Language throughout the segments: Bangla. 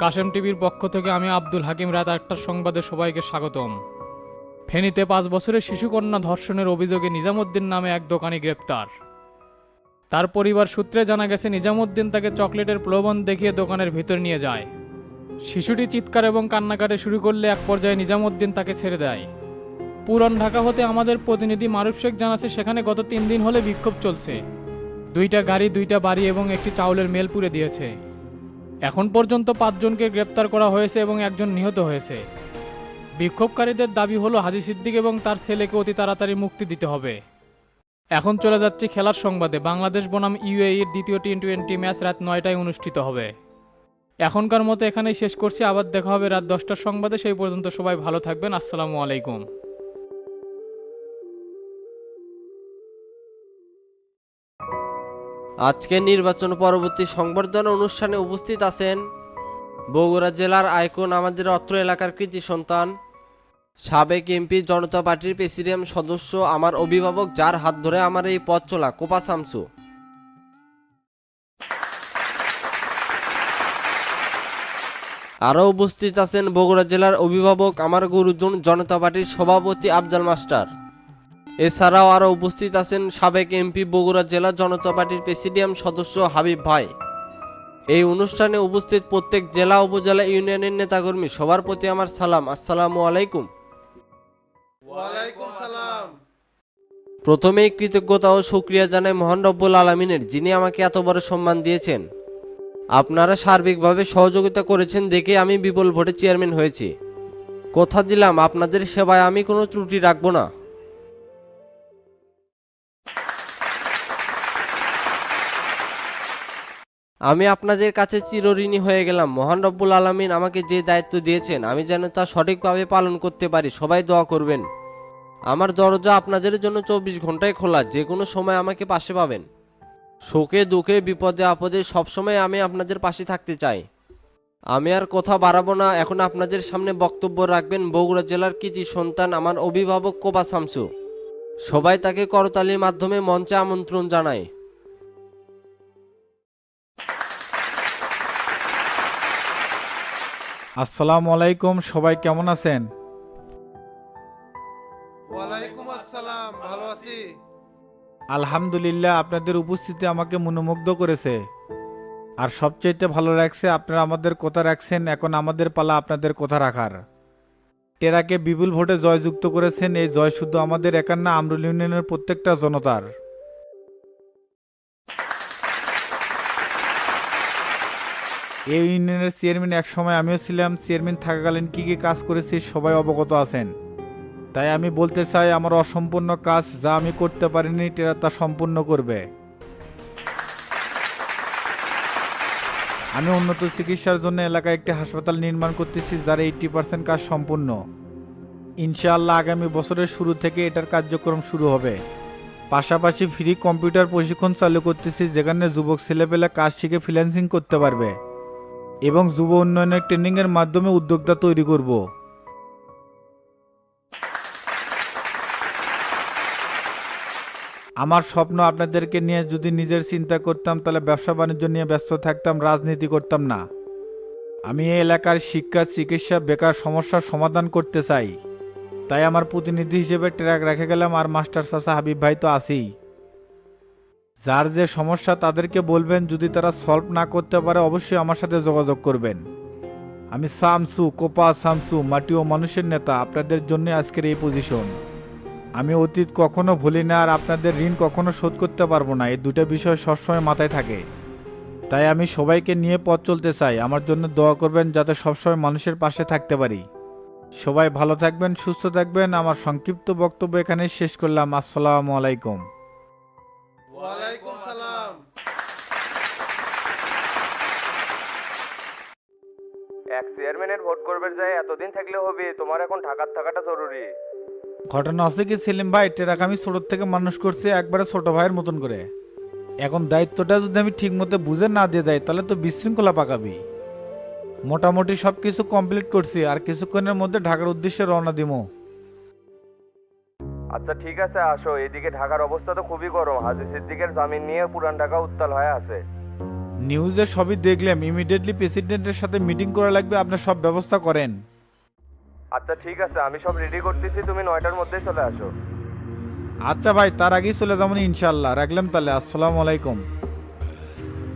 কাশেম টিভির পক্ষ থেকে আমি আব্দুল হাকিম রাত আটটার সংবাদে সবাইকে স্বাগতম। ফেনীতে পাঁচ বছরের শিশুকন্যা ধর্ষণের অভিযোগে নিজামুদ্দিন নামে এক দোকানি গ্রেপ্তার। তার পরিবার সূত্রে জানা গেছে, নিজামুদ্দিন তাকে চকলেটের প্রলোভন দেখিয়ে দোকানের ভিতর নিয়ে যায়। শিশুটি চিৎকার এবং কান্নাকাটি শুরু করলে এক পর্যায়ে নিজামুদ্দিন তাকে ছেড়ে দেয়। পুরান ঢাকা হতে আমাদের প্রতিনিধি মারুফ শেখ জানাচ্ছে, সেখানে গত তিন দিন হলে বিক্ষোভ চলছে। দুইটা গাড়ি, দুইটা বাড়ি এবং একটি চাউলের মেল পুড়ে দিয়েছে। এখন পর্যন্ত পাঁচজনকে গ্রেপ্তার করা হয়েছে এবং একজন নিহত হয়েছে। বিক্ষোভকারীদের দাবি হলো হাজি সিদ্দিক এবং তার ছেলেকে অতি তাড়াতাড়ি মুক্তি দিতে হবে। এখন চলে যাচ্ছে খেলার সংবাদে। বাংলাদেশ বনাম ইউএইর দ্বিতীয় টি টোয়েন্টি ম্যাচ রাত নয়টায় অনুষ্ঠিত হবে। এখনকার মতো এখানেই শেষ করছি। আবার দেখা হবে রাত দশটার সংবাদে। সেই পর্যন্ত সবাই ভালো থাকবেন। আসসালামু আলাইকুম। আজকে নির্বাচন পরবর্তী সংবর্ধনা অনুষ্ঠানে উপস্থিত আছেন বগুড়া জেলার আইকন আমাদের অত্র এলাকার কৃতি সন্তান, সাবেক এমপি জনতা পার্টির প্রেসিডিয়াম সদস্য, আমার অভিভাবক যার হাত ধরে আমার এই পথ চলা, কোপা শামসু আরও উপস্থিত আছেন বগুড়া জেলার অভিভাবক, আমার গুরুজন জনতা পার্টির সভাপতি আফজাল মাস্টার। এছাড়াও আরও উপস্থিত আছেন সাবেক এমপি বগুড়া জেলা জনতা পার্টির প্রেসিডিয়াম সদস্য হাবিব ভাই। এই অনুষ্ঠানে উপস্থিত প্রত্যেক জেলা উপজেলা ইউনিয়নের নেতাকর্মী সবার প্রতি আমার সালাম। আসসালামু আলাইকুম। প্রথমেই কৃতজ্ঞতা ও সুক্রিয়া জানাই মহান রব্বুল আলমিনের যিনি আমাকে এত বড় সম্মান দিয়েছেন। আপনারা সার্বিকভাবে সহযোগিতা করেছেন দেখে আমি বিপুল ভোটে চেয়ারম্যান হয়েছি। কথা দিলাম আপনাদের সেবায় আমি কোনো ত্রুটি রাখব না। আমি আপনাদের কাছে চিরঋণী হয়ে গেলাম। মহান রব্বুল আলমিন আমাকে যে দায়িত্ব দিয়েছেন, আমি যেন তা সঠিকভাবে পালন করতে পারি। সবাই দোয়া করবেন। আমার দরজা আপনাদের জন্য চব্বিশ ঘন্টায় খোলা। যে কোনো সময় আমাকে পাশে পাবেন। শোকে দুঃখে, বিপদে, আপদে সবসময় আমি আপনাদের পাশে থাকতে চাই। আমি আর কথা বাড়াবো না। এখন আপনাদের সামনে বক্তব্য রাখবেন বগুড়া জেলার কৃতি সন্তান আমার অভিভাবক কোবা শামসু। সবাই তাকে করতালির মাধ্যমে মঞ্চে আমন্ত্রণ জানায়। আসসালামু আলাইকুম সবাই কেমন আছেন? ওয়ালাইকুম আসসালাম ভালো আছি। আলহামদুলিল্লাহ আপনাদের উপস্থিতি আমাকে মনোমুগ্ধ করেছে। আর সবচেয়ে ভালো লাগছে আপনারা আমাদের কথা রাখছেন এখন আমাদের পালা আপনাদের কথা রাখার। টেরাকে বিপুল ভোটে জয়যুক্ত করেছেন এই জয় শুধু আমাদের একান্না আমরুল ইউনিয়নের প্রত্যেকটা জনতার। এই ইউনিয়নের চেয়ারম্যান এক সময় আমিও ছিলাম, চেয়ারম্যান থাকাকালীন কি কী কাজ করেছি সবাই অবগত আছেন। তাই আমি বলতে চাই, আমার অসম্পূর্ণ কাজ যা আমি করতে পারিনি টেরা তা সম্পূর্ণ করবে। আমি উন্নত চিকিৎসার জন্য এলাকায় একটি হাসপাতাল নির্মাণ করতেছি, যার এইটি পার্সেন্ট কাজ সম্পূর্ণ। ইনশাআল্লাহ আগামী বছরের শুরু থেকে এটার কার্যক্রম শুরু হবে। পাশাপাশি ফ্রি কম্পিউটার প্রশিক্ষণ চালু করতেছি, যেখানে যুবক ছেলেপেলে কাজ শিখে ফ্রিল্যান্সিং করতে পারবে। এবং যুব উন্নয়নের ট্রেনিংয়ের মাধ্যমে উদ্যোক্তা তৈরি করব। আমার স্বপ্ন আপনাদেরকে নিয়ে যদি নিজের চিন্তা করতাম, তাহলে ব্যবসা বাণিজ্য নিয়ে ব্যস্ত থাকতাম, রাজনীতি করতাম না। আমি এই এলাকার শিক্ষা, চিকিৎসা, বেকার সমস্যার সমাধান করতে চাই। তাই আমার প্রতিনিধি হিসেবে ট্র্যাক রেখে গেলাম আর মাস্টার চাচা হাবিব ভাই তো আছেই। যার যে সমস্যা তাদেরকে বলবেন, যদি তারা সলভ না করতে পারে, অবশ্যই আমার সাথে যোগাযোগ করবেন। আমি সামসু, কোপা সামসু মাটি ও মানুষের নেতা, আপনাদের জন্য আজকের এই পজিশন আমি অতীত কখনো ভুলি না, আর আপনাদের ঋণ কখনো শোধ করতে পারব না, এই দুটো বিষয় সবসময় মাথায় থাকে। তাই আমি সবাইকে নিয়ে পথ চলতে চাই। আমার জন্য দোয়া করবেন, যাতে সবসময় মানুষের পাশে থাকতে পারি। সবাই ভালো থাকবেন, সুস্থ থাকবেন। আমার সংক্ষিপ্ত বক্তব্য এখানে শেষ করলাম। আসসালামু আলাইকুম। ওয়ালাইকুম সালাম। এক চেয়ারম্যানের ভোট করবে যায় এতদিন থাকলে হবে তোমার এখন ঢাকার থাকাটা জরুরি। ঘটনা হচ্ছে কি সেলিম ভাই? টেরাক আমি ছোট থেকে মানুষ করছি একবারে ছোট ভাইয়ের মতন করে। এখন দায়িত্বটা যদি আমি ঠিক মতো বুঝে না দিয়ে যাই তাহলে তো বিশৃঙ্খলা পাকাবি। মোটামুটি সব কিছু কমপ্লিট করছি আর কিছুক্ষণের মধ্যে ঢাকার উদ্দেশ্যে রওনা দিমো। আচ্ছা ঠিক আছে আসো। এদিকে ঢাকার অবস্থা তো খুবই গরম। হাজি সিদ্দিকের জামিন নিয়ে পুরান ঢাকা উত্তাল হয়ে আছে। নিউজে সবই দেখলাম। ইমিডিয়েটলি প্রেসিডেন্টের সাথে মিটিং করা লাগবে আপনার সব ব্যবস্থা করেন। আচ্ছা ঠিক আছে আমি সব রেডি করতেছি তুমি নয়টার মধ্যেই চলে আসো। আচ্ছা ভাই তার আগেই চলে যাবেন ইনশাল্লাহ রাখলাম তাহলে আসসালামু আলাইকুম।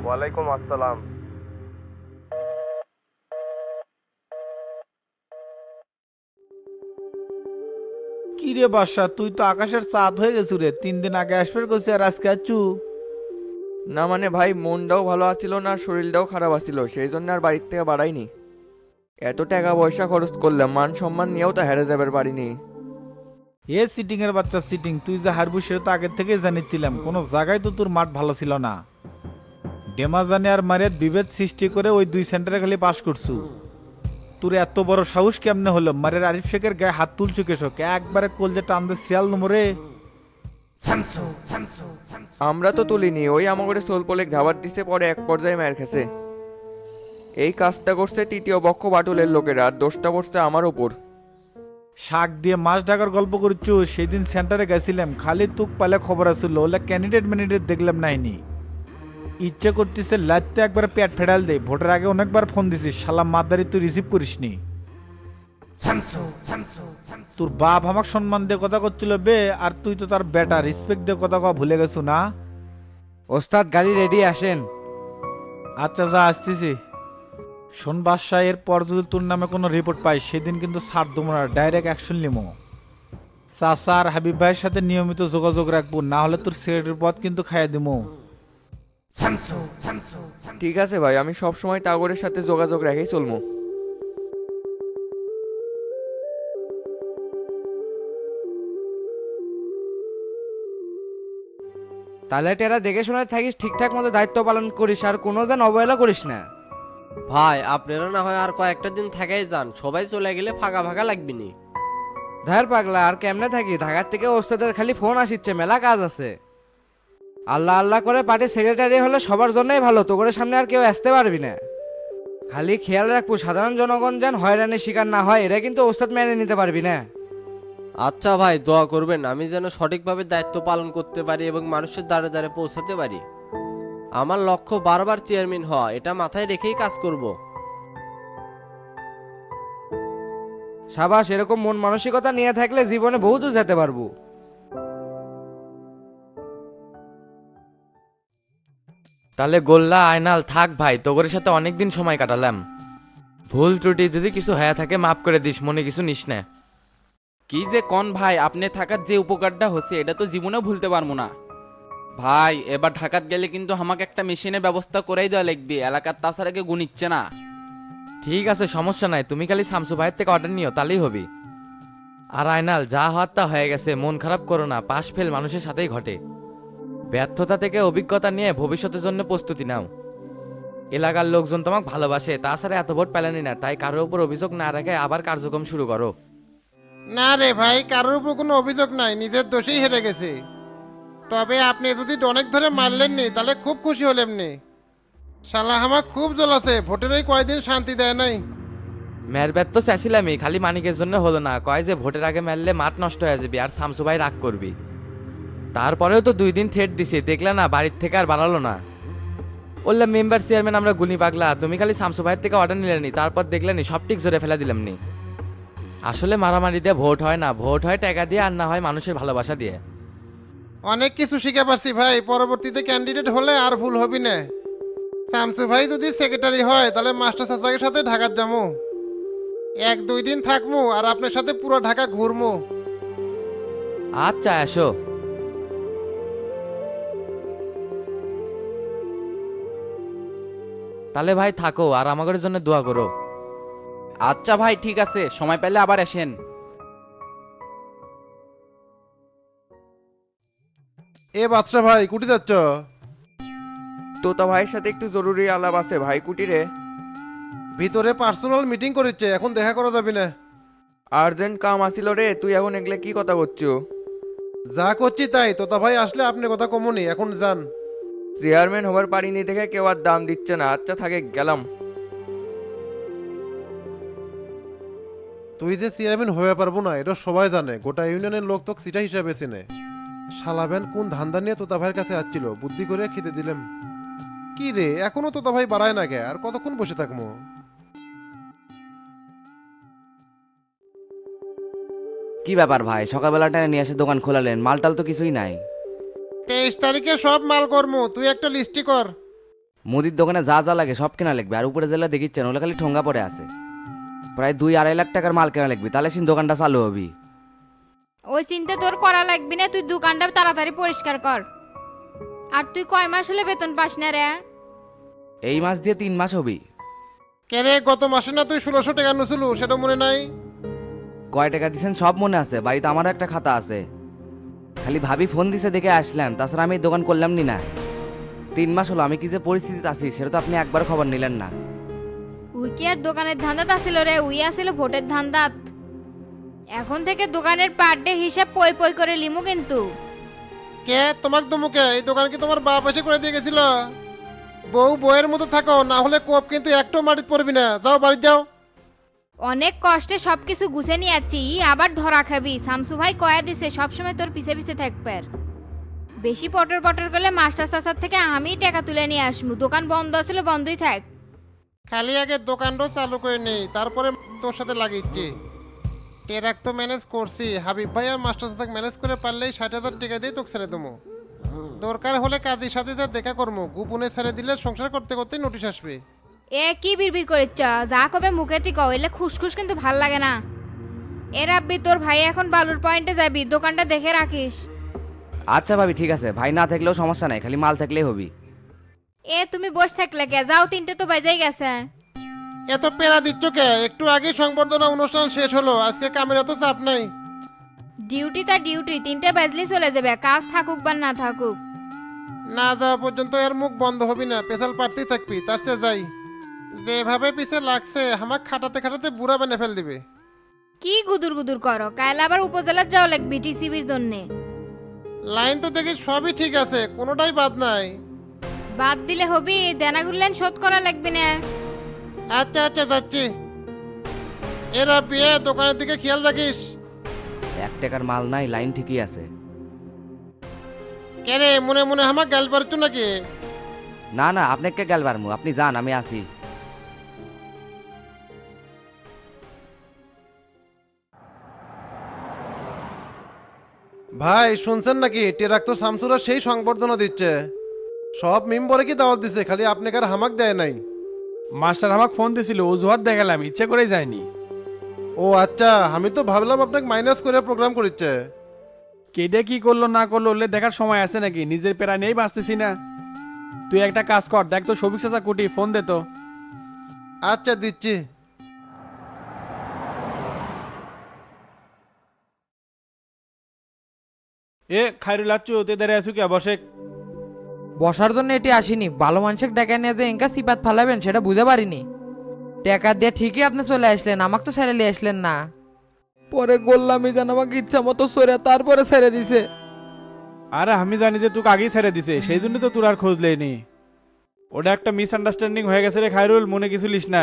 ওয়ালাইকুম আসসালাম। কি রে বাদশা? তুই তো আকাশের চাঁদ হয়ে গেছু রে। তিন দিন আগে আসবে কইছি আর আজকে আছু না মানে ভাই মনটাও ভালো আছিল না শরীরটাও খারাপ আছিল সেই জন্য আর বাড়ির থেকে বাড়াইনি। এত টাকা পয়সা খরচ করলাম মান সম্মান নিয়েও তো হেরে যাবার পারিনি। এ সিটিং এর বাচ্চা সিটিং তুই যে হারবু সেটা তো আগের থেকেই জানিছিলাম কোনো জায়গায় তো তোর মাঠ ভালো ছিল না। ডেমাজানে আর মারিয়াত বিভেদ সৃষ্টি করে ওই দুই সেন্টারে খালি পাস করছু। তোর এত বড় সাহস কেমনে হলো? মারের আরিফ শেখের গায়ে হাত তুলছু কেশক একবারে কলজে টানতে শিয়াল নম্বরে আমরা তো তুলিনি ওই আমাকে সোল পোলেক ধাবার দিছে পরে এক পর্যায়ে মার খেছে। এই কাজটা করছে তৃতীয় পক্ষ বাটুলের লোকেরা আর দোষটা পড়ছে আমার ওপর। শাক দিয়ে মাছ ঢাকার গল্প করছ সেদিন সেন্টারে গেছিলাম খালি তুক পালে খবর আসলো ওলা ক্যান্ডিডেট ম্যান্ডিডেট দেখলাম নাইনি। ইচ্ছে করতেছে লাইতে একবার পেট ফেডাল দে। ভোটের আগে অনেকবার ফোন দিছিস শালা মাদারি তুই রিসিভ করিসনি। তোর বাপ আমাকে সম্মান দিয়ে কথা করছিল বে আর তুই তো তার বেটা রেসপেক্ট দিয়ে কথা কওয়া ভুলে গেছো না? ওস্তাদ গাড়ি রেডি আসেন। আচ্ছা যা আসতেছি। শোন বাদশাহ এর পর যদি তোর নামে কোনো রিপোর্ট পাই সেদিন কিন্তু ছাড় দেবো না ডাইরেক্ট অ্যাকশন নিমো। চাচা আর হাবিব ভাইয়ের সাথে নিয়মিত যোগাযোগ রাখব না হলে তোর সেক্রেটারির পথ কিন্তু খাইয়ে দিমো। ঠিক আছে ভাই আমি সব সময় টাগরের সাথে যোগাযোগ রেখেই চলবো। তাহলে টেরা দেখে শুনে থাকিস ঠিকঠাক মতো দায়িত্ব পালন করিস আর কোনো দিন অবহেলা করিস না। ভাই আপনারা না হয় আর কয়েকটা দিন থাকাই যান সবাই চলে গেলে ফাঁকা ফাঁকা লাগবে নি ধার পাগলা আর কেমনে থাকি? ঢাকার থেকে ওস্তাদের খালি ফোন আসিচ্ছে মেলা কাজ আছে। আল্লাহ আল্লাহ করে পার্টি সেক্রেটারি হলে সবার জন্যই ভালো তো করে সামনে আর কেউ আসতে পারবি না। খালি খেয়াল রাখব সাধারণ জনগণ যেন হয়রানির শিকার না হয় এটা কিন্তু ওস্তাদ মেনে নিতে পারবি না। আচ্ছা ভাই দোয়া করবেন আমি যেন সঠিকভাবে দায়িত্ব পালন করতে পারি এবং মানুষের দ্বারে দ্বারে পৌঁছাতে পারি। আমার লক্ষ্য বারবার চেয়ারম্যান হওয়া এটা মাথায় রেখেই কাজ করব। সাবাস এরকম মন মানসিকতা নিয়ে থাকলে জীবনে বহু দূর যেতে পারব। তাহলে গোল্লা আয়নাল থাক ভাই তোগরের সাথে অনেকদিন সময় কাটালাম। ভুল ত্রুটি যদি কিছু হয়ে থাকে মাফ করে দিস মনে কিছু নিস না। কি যে কন ভাই আপনি থাকার যে উপকারটা হচ্ছে এটা তো জীবনেও ভুলতে পারব না। ভাই এবার ঢাকাত গেলে কিন্তু আমাকে একটা মেশিনের ব্যবস্থা করেই দেওয়া লাগবে এলাকার তাছাড়া কেউ গুনিচ্ছে না। ঠিক আছে সমস্যা নাই তুমি খালি শামসু ভাইয়ের থেকে অর্ডার নিও তাহলেই হবি। আর আয়নাল যা হওয়ার তা হয়ে গেছে মন খারাপ করো না পাশ ফেল মানুষের সাথেই ঘটে। ব্যর্থতা থেকে অভিজ্ঞতা নিয়ে ভবিষ্যতের জন্য প্রস্তুতি নাও। এলাকার লোকজন তোমাকে ভালোবাসে তাছাড়া এত ভোট পেলেনি না তাই কারোর উপর অভিযোগ না রেখে আবার কার্যক্রম শুরু করো। না রে ভাই কারোর উপর কোনো অভিযোগ নাই নিজের দোষেই হেরে গেছে। তবে আপনি যদি অনেক ধরে মারলেন নি তাহলে খুব খুশি হলেন নি। শালা আমার খুব জ্বলাছে ভোটের ওই কয়দিন শান্তি দেয় নাই। মেরব্যাত তো চাইছিলামই খালি মানিকের জন্য হলো না কয় যে ভোটের আগে মারলে মাঠ নষ্ট হয়ে যাবি আর শামসু ভাই রাগ করবি। তারপরেও তো দুই দিন থেট দিছি দেখলে না বাড়ির থেকে আর বাড়ালো না। বললাম মেম্বার চেয়ারম্যান আমরা গুলি পাগলা তুমি খালি শামসু ভাইয়ের থেকে অর্ডার নিলেনি তারপর দেখলেনি সব ঠিক জোরে ফেলা দিলাম নি। আসলে মারামারি দিয়ে ভোট হয় না ভোট হয় টাকা দিয়ে আর না হয় মানুষের ভালোবাসা দিয়ে। অনেক কিছু শিখে পারছি ভাই পরবর্তীতে ক্যান্ডিডেট হলে আর ভুল হবি না। শামসু ভাই যদি সেক্রেটারি হয় তাহলে মাস্টার চাচাকের সাথে ঢাকার যাব এক দুই দিন থাকব আর আপনার সাথে পুরো ঢাকা ঘুরমু। আচ্ছা এসো তাহলে ভাই থাকো আর আমাদের জন্য দোয়া করো। আচ্ছা ভাই ঠিক আছে। সময় পেলে আবার আসেন। এ বাচ্চা ভাই কুটি যাচ্ছ? তোতা ভাইয়ের সাথে একটু জরুরি আলাপ আছে ভাই কুটিরে ভিতরে পার্সোনাল মিটিং করেছে এখন দেখা করা যাবে না। আর্জেন্ট কাম আসিল রে তুই এখন এগুলো কি কথা করছ? যা করছি তাই তোতা ভাই আসলে আপনি কথা কমনি এখন যান। চেয়ারম্যান হবার পারিনি দেখে কেউ আর দাম দিচ্ছে না। আচ্ছা থাকে গেলাম। তুই যে চেয়ারম্যান হয়ে পারব না এটা সবাই জানে। গোটা ইউনিয়নের লোক তো সিটা হিসাবে চেনে। শালাবেন কোন ধান্দা নিয়ে তোতা ভাইয়ের কাছে আসছিল? বুদ্ধি করে খেতে দিলাম। কি রে এখনও তো ভাই বাড়ায় না গে আর কতক্ষণ বসে থাকব? কি ব্যাপার ভাই? সকালবেলাটা নিয়ে এসে দোকান খোলালেন মালটাল তো কিছুই নাই। তেইশ তারিখে সব মাল করমু তুই একটা লিস্টি কর। মুদির দোকানে যা যা লাগে সব কেনা লাগবে আর উপরে জেলা দেখিচ্ছেন ওগুলো খালি ঠোঙ্গা পড়ে আছে। প্রায় দুই আড়াই লাখ টাকার মাল কেনা লাগবে তাহলে সিন দোকানটা চালু হবি। ওই চিন্তা তোর করা লাগবি না তুই দোকানটা তাড়াতাড়ি পরিষ্কার কর। আর তুই কয় মাস হলে বেতন পাস না রে? এই মাস দিয়ে তিন মাস হবি। কে রে গত মাসে না তুই ষোলোশো টাকা নুছিলু সেটা মনে নাই? কয় টাকা দিছেন সব মনে আছে বাড়িতে আমারও একটা খাতা আছে। খালি ভাবি ফোন দিছে দেখে আসলাম তাছাড়া আমি দোকান করলাম নি। না তিন মাস হলো আমি কি যে পরিস্থিতিতে আছি সেটা তো আপনি একবার খবর নিলেন না। উই কি আর দোকানের ধান্দাত আসিল রে? উই আসিল ভোটের ধান্দাত। এখন থেকে দোকানের পার ডে হিসাব পই পই করে লিমু কিন্তু। কে? তোমাক দমুকে এই দোকান কি তোমার বাপ এসে করে দিয়ে গেছিল? বউ বইয়ের মতো থাকো না হলে কোপ কিন্তু একটু মাটিতে পড়বি না। যাও বাড়ি যাও। অনেক কষ্টে সবকিছু গুছে নিয়ে যাচ্ছি আবার ধরা খাবি। শামসু ভাই কয়া দিছে, সবসময় তোর পিছে পিছে থাকবে বেশি পটর পটর করলে মাস্টার চাচার থেকে আমি টাকা তুলে নিয়ে আসব দোকান বন্ধ ছিল, বন্ধই থাক। খালি আগে দোকানটাও চালু করে নেই, তারপরে তোর সাথে লাগিয়েছি। টেরাক তো ম্যানেজ করছি। হাবিব ভাই আর মাস্টার চাচাক ম্যানেজ করে পারলেই ষাট হাজার টাকা দিয়ে তোকে ছেড়ে দেবো। দরকার হলে কাজের সাথে দেখা করব। গোপনে ছেড়ে দিলে সংসার করতে করতে নোটিশ আসবে। এ কি বিড়বিড় করিচ্ছ? যা কবে মুখেতি কইলে খুশখুশ কিন্তু ভালো লাগে না। এ রাব্বি তোর ভাই এখন বালুর পয়েন্টে যাবি দোকানটা দেখে রাখিস। আচ্ছা ভাবি ঠিক আছে। ভাই না থাকলেও সমস্যা নাই খালি মাল থাকলেই হবি। এ তুমি বসে থাকলে কে? যাও তিনটে তো বাজাই গেছে। এত পেরা দিচ্ছ কে? একটু আগে সংবর্ধনা অনুষ্ঠান শেষ হলো আজকে কামের এত চাপ নাই। ডিউটি তা ডিউটি তিনটে বাজলি চলে যাবে কাজ থাকুক বা না থাকুক। না যাওয়া পর্যন্ত এর মুখ বন্ধ হবি না পেশাল পারতেই থাকবি তার চেয়ে যাই। যেভাবে পিছে লাগছে আমাক খাটাতে খাটাতে বুড়া বেনে ফেল দিবে। কি গুদুর গুদুর করো কাল আবার উপজেলার যাও লাগবি টিসিবির জন্যে। লাইন তো দেখি সবই ঠিক আছে কোনোটাই বাদ নাই। বাদ দিলে হবি দেনাগুলেন শোধ করা লাগবে না। আচ্ছা আচ্ছা যাচ্ছি। এরা বিয়ে দোকানের দিকে খেয়াল রাখিস। এক টাকার মাল নাই লাইন ঠিকই আছে। কে রে মনে মনে আমাক গাল পারছ নাকি? না না আপনাকে গেল বারমু আপনি যান আমি আসি। ভাই শুনছেন নাকি? টেরাক তো শামসুরা সেই সংবর্ধনা দিচ্ছে। সব মেম্বরে কি দাওয়াত দিছে? খালি আপনাকে আর হামাক দেয় নাই। মাস্টার আমাকে ফোন দিছিল অজুহাত দেখালাম ইচ্ছে করে যায়নি। ও আচ্ছা আমি তো ভাবলাম আপনাকে মাইনাস করে প্রোগ্রাম করিচ্ছে। কেডে কি করল না করল ওলে দেখার সময় আছে নাকি? নিজের পেরা নেই বাঁচতেছি না। তুই একটা কাজ কর দেখ তো সবিক চাচা কুটি ফোন দে তো। আচ্ছা দিচ্ছি। এ খাইরুল আচ্ছু তে দাঁড়িয়ে আছু কে বসে। বসার জন্য এটি আসেনি। ভালো মানুষের টাকা নিয়ে যে এঙ্কা সিপাত ফালাবেন সেটা বুঝে পারিনি। টাকা দিয়ে ঠিকই আপনি চলে আসলেন আমাকে তো ছেড়ে নিয়ে আসলেন না। পরে গোল্লামি যেন আমাকে ইচ্ছা মতো সরে তারপরে ছেড়ে দিছে। আরে আমি জানি যে তোকে আগেই ছেড়ে দিছে সেই জন্য তো তোর আর খোঁজ লেনি ওটা একটা মিসআন্ডারস্ট্যান্ডিং হয়ে গেছে রে খাইরুল মনে কিছু লিস না।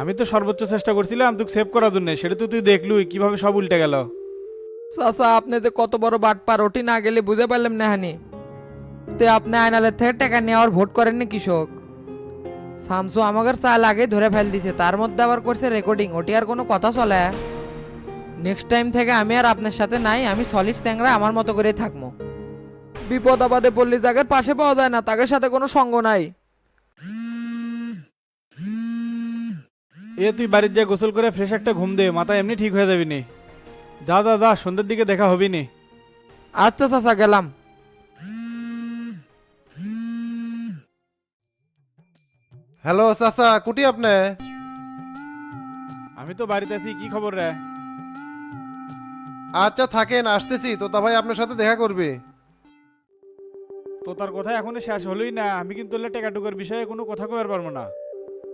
আমি তো সর্বোচ্চ চেষ্টা করছিলাম তোকে সেভ করার জন্য সেটা তো তুই দেখলুই কীভাবে সব উল্টে গেল। চাচা, আপনি যে কত বড় বাটপার ওটি না গেলে বুঝে পারলাম না হানি। তে আপনি আয়নালের থেকে টাকা নেওয়ার ভোট করেননি কৃষক। শামসু আমাদের চাল আগে ধরে ফেল দিছে, তার মধ্যে আবার করছে রেকর্ডিং ওটি আর কোনো কথা চলে? নেক্সট টাইম থেকে আমি আর আপনার সাথে নাই, আমি সলিড স্যাংরা আমার মতো করে থাকব। বিপদ আপদে পল্লী জায়গার পাশে পাওয়া যায় না তাদের সাথে কোনো সঙ্গ নাই। এ তুই বাড়ির যা গোসল করে ফ্রেশ একটা ঘুম দে, মাথা এমনি ঠিক হয়ে যাবি নি। যা যা যা সন্ধ্যের দিকে দেখা হবি নি। আচ্ছা চাচা গেলাম। হ্যালো চাচা কুটি আপনি? আমি তো বাড়িতে আছি কি খবর রে? আচ্ছা থাকেন আসতেছি। তোতা ভাই আপনার সাথে দেখা করবে। তো তার কথা এখনও শেষ হলোই না। আমি কিন্তু টেকা টুকার বিষয়ে কোনো কথা কবার পারব না।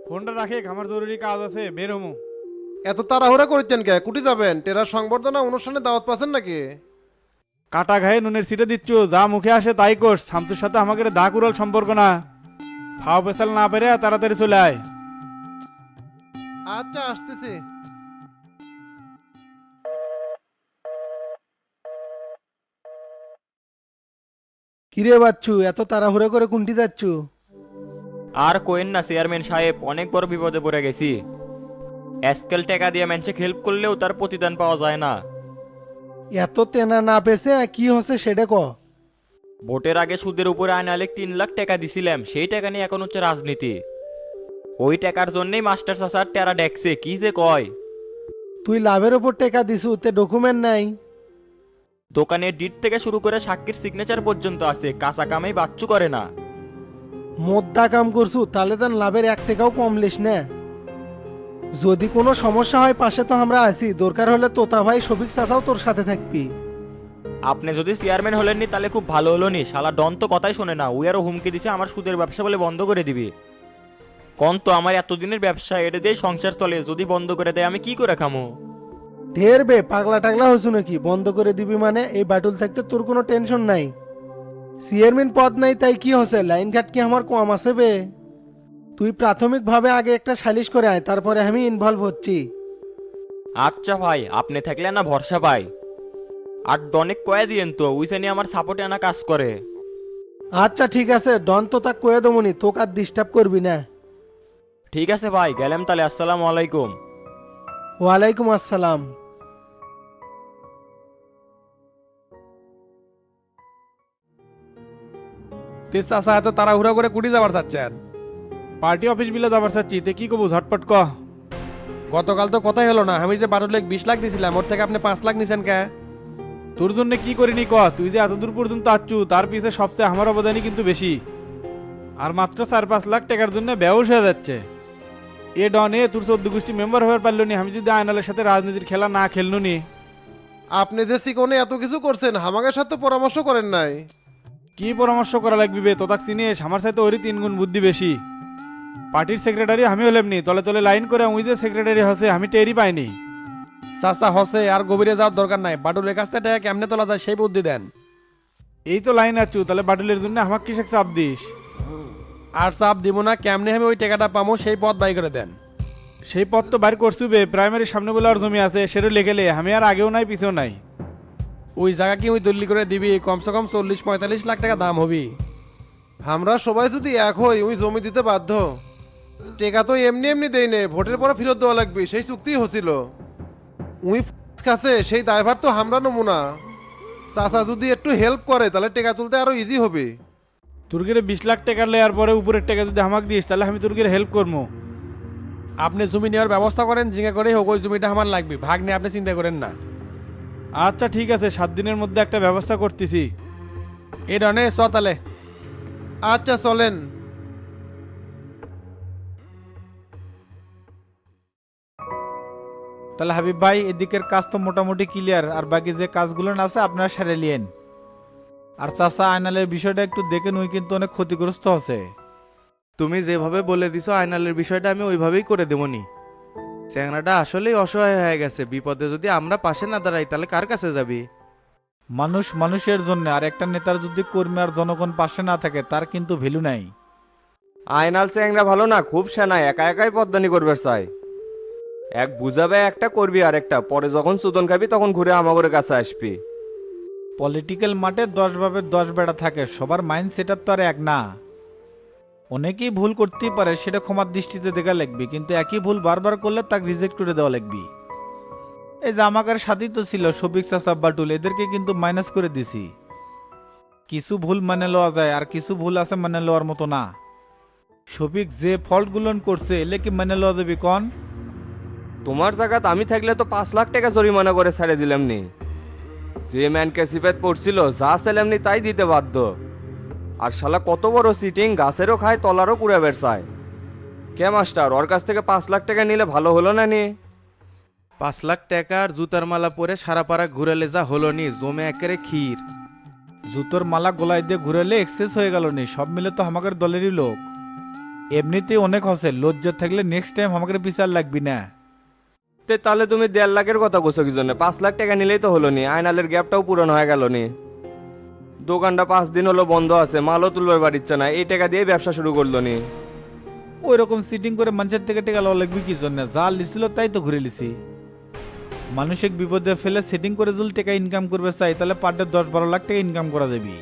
ফোনটা রাখে আমার জরুরি কাজ আছে বের হমু। এত তাড়াহুড়া করছেন কে? কুটি যাবেন? টেরার সংবর্ধনা অনুষ্ঠানে দাওয়াত পাচ্ছেন নাকি? কাটা ঘায়ে নুনের সিটে দিচ্ছ যা মুখে আসে তাই কোর্স শামসুর সাথে আমাকে দা কুড়াল সম্পর্ক না। ফাও পেশাল না পেরে তাড়াতাড়ি চলে আয়। আচ্ছা আসতেছি। কিরে বাচ্চু এত তাড়াহুড়ো করে কুন্টি যাচ্ছু? আর কোয়েন না চেয়ারম্যান সাহেব অনেক বড় বিপদে পড়ে গেছি। এসকেল টাকা দিয়ে ম্যানচে হেল্প করলেও তার প্রতিদান পাওয়া যায় না। এত তেনা না পেছে কি হচ্ছে সেটা ক। ভোটের আগে সুদের উপরে আনালে তিন লাখ টাকা দিছিলাম সেই টাকা নিয়ে এখন হচ্ছে রাজনীতি। ওই টাকার জন্যই মাস্টার চাচার টেরা ডেকছে কি যে কয়? তুই লাভের ওপর টাকা দিছু তে ডকুমেন্ট নাই। দোকানের ডিট থেকে শুরু করে সাক্ষীর সিগনেচার পর্যন্ত আছে কাঁচা কামেই বাচ্চু করে না। মোদ্দা কাম করছু তাহলে তার লাভের এক টাকাও কম লিস না। যদি কোনো সমস্যা হয় পাশে তো আমরা আছি। দরকার হলে তোতা ভাই সবিক চাচাও তোর সাথে থাকবি। আপনি যদি চেয়ারম্যান হলেননি তাহলে খুব ভালো হলো নি। শালা ডন তো কথাই শোনে না। উই আরও হুমকি দিছে আমার সুদের ব্যবসা বলে বন্ধ করে দিবি। কন তো আমার এতদিনের ব্যবসা এটা দিয়ে সংসার চলে। যদি বন্ধ করে দেয় আমি কি করে খামো? ঢের বে পাগলা টাগলা হয়েছু নাকি? বন্ধ করে দিবি মানে এই বাটুল থাকতে তোর কোনো টেনশন নাই। চেয়ারম্যান পদ নাই তাই কি হচ্ছে লাইন ঘাট কি আমার কম আছে বে? তুই প্রাথমিকভাবে আগে একটা সালিশ করে আয় তারপরে আমি ইনভলভ হচ্ছি। আচ্ছা ভাই আপনি থাকলে না ভরসা পাই। আর ডনেক কয়ে দিয়েন তো উইসে নিয়ে আমার সাপোর্টে আনা কাজ করে। আচ্ছা ঠিক আছে ডন তো তা কয়ে দেবনি তোকে আর ডিস্টার্ব করবি না। ঠিক আছে ভাই গেলাম তাহলে আসসালামু আলাইকুম। ওয়ালাইকুম আসসালাম। তে চাচা এত তাড়াহুড়া করে কুটি যাবার চাচ্ছেন। পার্টি অফিস বিলে যাবার চাচ্ছি তে কি কবু ঝটপট ক গতকাল তো কথাই হলো না আমি যে বারো লাখ বিশ লাখ দিছিলাম ওর থেকে আপনি পাঁচ লাখ নিছেন কে? তোর জন্য কি করিনি ক তুই যে এতদূর পর্যন্ত আচ্ছু তার পিছে সবচেয়ে আমার অবদানই কিন্তু বেশি। আর মাত্র চার পাঁচ লাখ টাকার জন্য ব্যবস হয়ে যাচ্ছে। এ ডন এ তোর চোদ্দ গোষ্ঠী মেম্বার হয়ে পারল নি আমি যদি আয়নালের সাথে রাজনীতির খেলা না খেলনু নি। আপনি যে সিকোনে এত কিছু করছেন আমাদের সাথে পরামর্শ করেন নাই। কি পরামর্শ করা লাগবে বে তোতাক চিনিস আমার সাথে ওরই তিন গুণ বুদ্ধি বেশি। পার্টির সেক্রেটারি আমি হলেমনি তলে তলে লাইন করে ওই যে সেক্রেটারি হসে আমি টেরি পাইনি। চাচা হসে আর গভীরে যাওয়ার দরকার নাই। বাটুলের কাছ থেকে টাকা কেমনে তোলা যায় সেই বুদ্ধি দেন। এই তো লাইন আছু তাহলে বাটুলের জন্য আমাকে কিসে চাপ দিস? আর চাপ দিব না কেমনে আমি ওই টাকাটা পাবো সেই পথ বাই করে দেন। সেই পথ তো বাইর করছু বে প্রাইমারির সামনে বলে আর জমি আছে সেটা লেখেলে আমি আর আগেও নাই পিছেও নাই। ওই জায়গা কি ওই দল্লি করে দিবি? কমসে কম চল্লিশ পঁয়তাল্লিশ লাখ টাকা দাম হবি। আমরা সবাই যদি এক হই ওই জমি দিতে বাধ্য। টেকা তো এমনি এমনি দেই নে ভোটের পরে ফেরত দেওয়া লাগবে সেই চুক্তি হছিল। উই কাছে সেই ড্রাইভার তো আমরা নমুনা। চাচা যদি একটু হেল্প করে তাহলে টেকা তুলতে আরও ইজি হবে। তুর্গের বিশ লাখ টাকা লেয়ার পরে উপরের টাকা যদি আমাকে দিস তাহলে আমি তুর্গের হেল্প করব আপনি জমি নেওয়ার ব্যবস্থা করেন জিঙ্গা করে হোক ওই জমিটা আমার লাগবে। ভাগ নিয়ে আপনি চিন্তা করেন না। আচ্ছা ঠিক আছে সাত দিনের মধ্যে একটা ব্যবস্থা করতেছি। এই রনে চ তাহলে। আচ্ছা চলেন। তাহলে হাবিব ভাই এদিকের কাজ তো মোটামুটি ক্লিয়ার আর বাকি যে কাজগুলো না আছে আপনারা সেরে লিয়েন। আর চাচা আয়নালের বিষয়টা একটু দেখেন ওই কিন্তু অনেক ক্ষতিগ্রস্ত হচ্ছে। তুমি যেভাবে বলে দিছো আয়নালের বিষয়টা আমি ওইভাবেই করে দেবনি। চ্যাংরাটা আসলেই অসহায় হয়ে গেছে বিপদে যদি আমরা পাশে না দাঁড়াই তাহলে কার কাছে যাবি? মানুষ মানুষের জন্য আর একটা নেতার যদি কর্মী আর জনগণ পাশে না থাকে তার কিন্তু ভ্যালু নাই। আয়নাল চ্যাংরা ভালো না খুব সেনায় একা একাই পদ্মানি করবে চাই এক বুঝাবে, একটা করবি আর একটা পরে যখন সুদন খাবি, তখন ঘুরে আমাগরের কাছে আসবি। পলিটিক্যাল মাঠে দশ ভাবে দশ বেড়া থাকে, সবার মাইন্ড সেট তো আর এক না। অনেকেই ভুল করতেই পারে, সেটা ক্ষমার দৃষ্টিতে দেখা লাগবে, কিন্তু একই ভুল বারবার করলে তাকে রিজেক্ট করে দেওয়া লাগবে। এই আমাদের সাথেই তো ছিল শফিক চাষা বাটুল, এদেরকে কিন্তু মাইনাস করে দিছি। কিছু ভুল মানে লওয়া যায়, আর কিছু ভুল আছে মানে লওয়ার মতো না। শফিক যে ফল্টগুলো করছে, এলে কি মানে লওয়া যাবে কন? তোমার জায়গাত আমি থাকলে তো পাঁচ লাখ টাকা জরিমানা করে ছেড়ে দিলাম নি। যে ম্যান ক্যাসিপেট পড়ছিল যা ছেলেমনি তাই দিতে বাধ্য। আর শালা কত বড় সিটিং গাছেরও খায় তলারও পুরে বেরসায়। কে মাস্টার ওর কাছ থেকে পাঁচ লাখ টাকা নিলে ভালো হলো না নি? পাঁচ লাখ টাকা আর জুতার মালা পরে সারা পাড়া ঘুরালে যা হলো নি জমে একেরে ক্ষীর। জুতোর মালা গোলায় দিয়ে ঘুরালে এক্সেস হয়ে গেল নি সব মিলে তো আমাদের দলেরই লোক। এমনিতেই অনেক হসে লজ্জা থাকলে নেক্সট টাইম আমাকে বিচার লাগবি না। তে তাহলে তুমি দেড় লাখের কথা কোসো কি জন্য পাঁচ লাখ টাকা নিলেই তো হলো নি আয়নালের গ্যাপটাও পূরণ হয়ে গেল নি দোকানটা পাঁচ দিন হলো বন্ধ আছে, মালও তুলবার পারিচ্ছে না এই টাকা দিয়ে ব্যবসা শুরু করল নি ওই রকম সিটিং করে মানুষের থেকে টেকা লওয়া লাগবে কি জন্য যা লিছিল তাই তো ঘুরে লিছি। মানুষের বিপদে ফেলে সেটিং করে যদি টাকা ইনকাম করবে চাই, তাহলে পার ডে দশ বারো লাখ টাকা ইনকাম করা যাবে।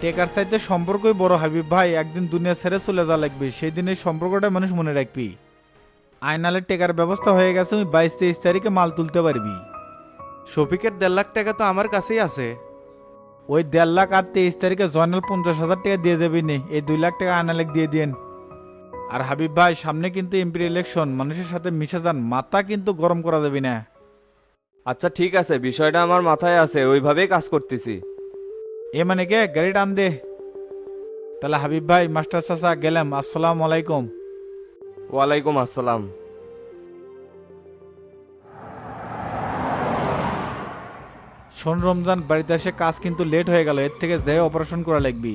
টেকার চাইতে সম্পর্কই বড় হাবিব ভাই, একদিন দুনিয়া ছেড়ে চলে যা লাগবে, সেই দিনের সম্পর্কটা মানুষ মনে রাখবি। আয়নালের টেকার ব্যবস্থা হয়ে গেছে ওই বাইশ তেইশ তারিখে মাল তুলতে পারবি। শফিকের দেড় লাখ টাকা তো আমার কাছেই আছে। ওই দেড় লাখ আর তেইশ তারিখে জয়নাল পঞ্চাশ হাজার টাকা দিয়ে যাবি নে এই দুই লাখ টাকা আয়নালেক দিয়ে দিন আর হাবিব ভাই সামনে কিন্তু এমপির ইলেকশন মানুষের সাথে মিশে যান মাথা কিন্তু গরম করা যাবি না। আচ্ছা ঠিক আছে বিষয়টা আমার মাথায় আছে ওইভাবেই কাজ করতেছি। এ মানে কে গাড়ি টান দে। তাহলে হাবিব ভাই মাস্টার চাচা গেলাম আসসালামু আলাইকুম। ওয়ালাইকুম আসসালাম। শোন রমজান বাড়িতে এসে কাজ কিন্তু লেট হয়ে গেল এর থেকে যে অপারেশন করা লাগবি।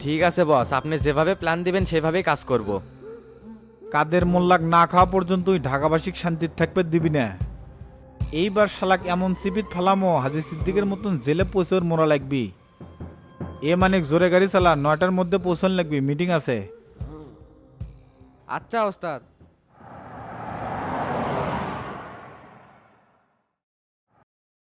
ঠিক আছে বস আপনি যেভাবে প্ল্যান দিবেন সেভাবেই কাজ করব। কাদের মোল্লাক না খাওয়া পর্যন্ত তুই ঢাকাবাসিক শান্তির থাকবে দিবি না। এইবার শালাক এমন সিপিত ফালামো হাজি সিদ্দিকের মতন জেলে পৌঁছে ওর মোরা লাগবি। এ মানে জোরে গাড়ি চালা নয়টার মধ্যে পৌঁছন লাগবি মিটিং আছে। আচ্ছা ওস্তাদ।